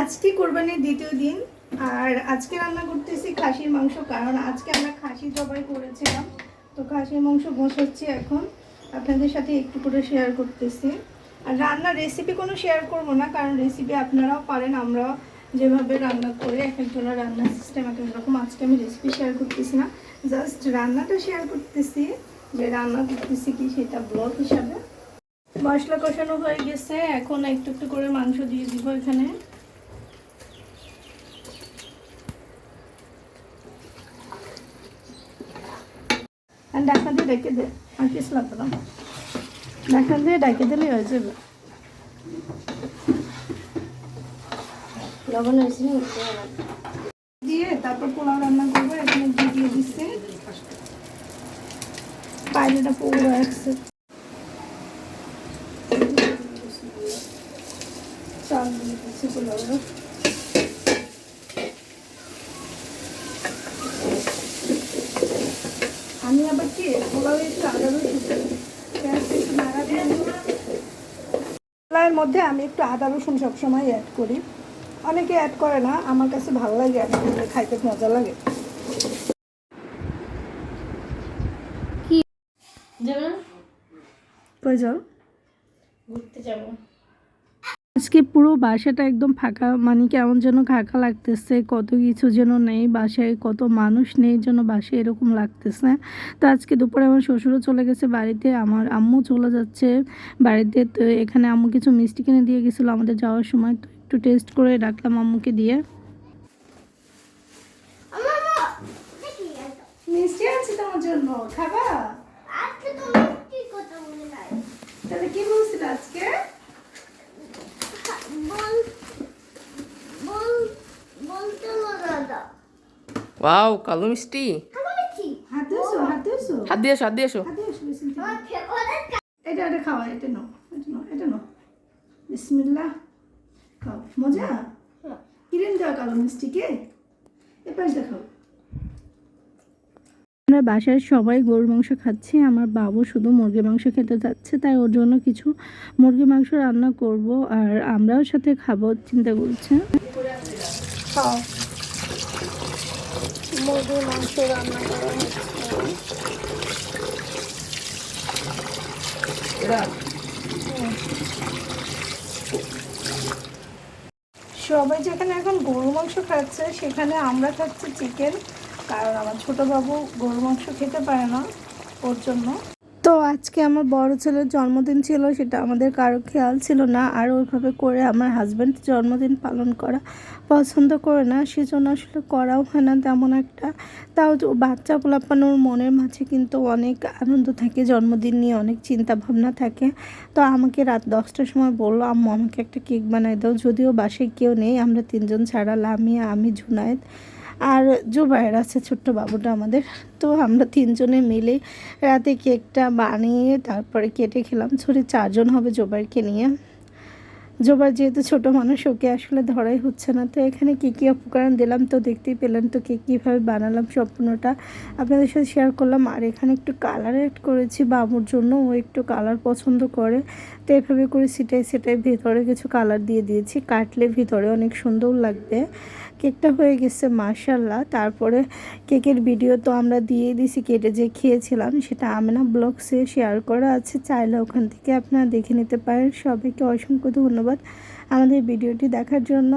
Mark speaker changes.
Speaker 1: আজকে কোরবানির দ্বিতীয় দিন, আর আজকে রান্না করতেছি খাসির মাংস, কারণ আজকে আমরা খাসি জবাই করেছিলাম। তো খাসির মাংস বসাচ্ছি এখন। আপনাদের সাথে একটু করে শেয়ার করতেছি। আর রান্নার রেসিপি কোনো শেয়ার করব না, কারণ রেসিপি আপনারাও পারেন, আমরাও যেভাবে রান্না করে এক একজনের রান্নার সিস্টেম এক এক রকম। আজকে আমি রেসিপি শেয়ার করতেছি না। জাস্ট রান্নাটা শেয়ার করতেছি, যে রান্না করতেছি কি সেটা ব্লগ হিসাবে। মশলা কষানো হয়ে গেছে, এখন একটু একটু করে মাংস দিয়ে দিব এখানে। আর ঢাকা দিয়ে ডেকে দে। আর কিছু লাগবে না। ঢাকা দিয়ে ডেকে দিলেই হয়ে যাবে।
Speaker 2: লবণ হয়েছে।
Speaker 1: দিয়ে তারপর পোলাও রান্না করব। এখানে ঘি দিয়ে দিচ্ছে। বাইরেটা পুরো একসে চাল দিয়ে দিচ্ছি পোলাও আবার কি পোলাও একটু আদা রসুন পেঁয়াজটা একটু নাড়া দিয়ে পোলাওয়ের মধ্যে আমি একটু আদা রসুন সবসময় অ্যাড করি। অনেকে অ্যাড করে না আমার কাছে ভালো লাগে অ্যাড করলে খাইতে মজা লাগে? কই যাও?
Speaker 2: ঘুরতে যাব।
Speaker 1: আজকে পুরো বাসাটা একদম ফাঁকা মানে কেমন যেন ফাঁকা লাগতেছে, কত কিছু যেন নেই বাসায়, কত মানুষ নেই যেন বাসায় এরকম লাগতেছে। তো আজকে দুপুরে আমার শ্বশুরও চলে গেছে বাড়িতে, আমার আম্মু চলে যাচ্ছে বাড়িতে। তো এখানে আম্মু কিছু মিষ্টি কিনে দিয়ে গেছিল আমাদের যাওয়ার সময়, তো একটু টেস্ট করে ডাকলাম আম্মুকে দিয়ে। মিষ্টি আছে তোমার জন্য, খাবা
Speaker 2: আজকে তুমি কি কথা বলে নাই
Speaker 1: তাহলে কি বলছিল আজকে
Speaker 2: বল বল বলতে না দাদা
Speaker 3: ওয়াও কালো মিষ্টি
Speaker 1: হাতে এসো হাত
Speaker 3: দিয়ে এসো হাত দিয়ে এসো
Speaker 1: হাতে এসো বিসমিল্লাহ।
Speaker 2: আমার ফেভারিট
Speaker 1: এটা এটা খাওয়া এটা নাও এটা নাও এটা নাও। বিসমিল্লাহ। খাও মজা? কিরেন দেওয়া কালো মিষ্টিকে? এবার দেখাও। আমরা বাসায় সবাই গরুর মাংস খাচ্ছি আমার বাবু শুধু মুরগির মাংস খেতে যাচ্ছে তাই ওর জন্য কিছু মুরগির মাংস রান্না করব আর আমরাও সাথে খাব চিন্তা করছে খাও। মুরগির মাংস রান্না করা সবাই যেখানে এখন গরু মাংস খাচ্ছে, সেখানে আমরা খাচ্ছি চিকেন কারণ আমার ছোটবাবু গরু মাংস খেতে পারে না ওর জন্য। তো আজকে আমার বড় ছেলের জন্মদিন ছিল, সেটা আমাদের কারও খেয়াল ছিল না। আর ওইভাবে করে আমার হাজব্যান্ড জন্মদিন পালন করা পছন্দ করে না। সেজন্য আসলে করাও হয় না তেমন একটা। তাও বাচ্চা পোলাপানোর মনের মাঝে কিন্তু অনেক আনন্দ থাকে, জন্মদিন নিয়ে অনেক চিন্তা ভাবনা থাকে। তো আমাকে রাত দশটার সময় বলল, আম্মু, আমাকে একটা কেক বানাই দাও। যদিও বাসায় কেউ নেই, আমরা তিনজন ছাড়া লামিয়া আমি জুনায়েদ আর জুবাইর আছে ছোট্ট বাবুটা আমাদের। তো আমরা তিনজনে মিলে রাতে কেকটা বানিয়ে তারপরে কেটে খেলাম। ছুরি চারজন হবে জুবাইরকে নিয়ে। জোবার যেহেতু ছোট মানুষ, ওকে আসলে ধরাই হচ্ছে না। তো এখানে কী কী উপকরণ দিলাম তো দেখতেই পেলেন তো কে কীভাবে বানালাম সম্পূর্ণটা। আপনাদের সাথে শেয়ার করলাম। আর এখানে একটু কালার অ্যাড করেছি বাবুর জন্য ও একটু কালার পছন্দ করে। তো এভাবে করে সেটাই সেটাই ভেতরে কিছু কালার দিয়ে দিয়েছি। কাটলে ভিতরে অনেক সুন্দর লাগবে। কেকটা হয়ে গেছে মার্শাল্লাহ তারপরে কেকের ভিডিও তো আমরা দিয়ে দিছি কেটে যে খেয়েছিলাম, সেটা আমেনা ব্লগসে শেয়ার করা আছে। চাইলে ওখান থেকে আপনারা দেখে নিতে পারেন। সবাইকে অসংখ্য ধন্যবাদ আমাদের ভিডিওটি দেখার জন্য।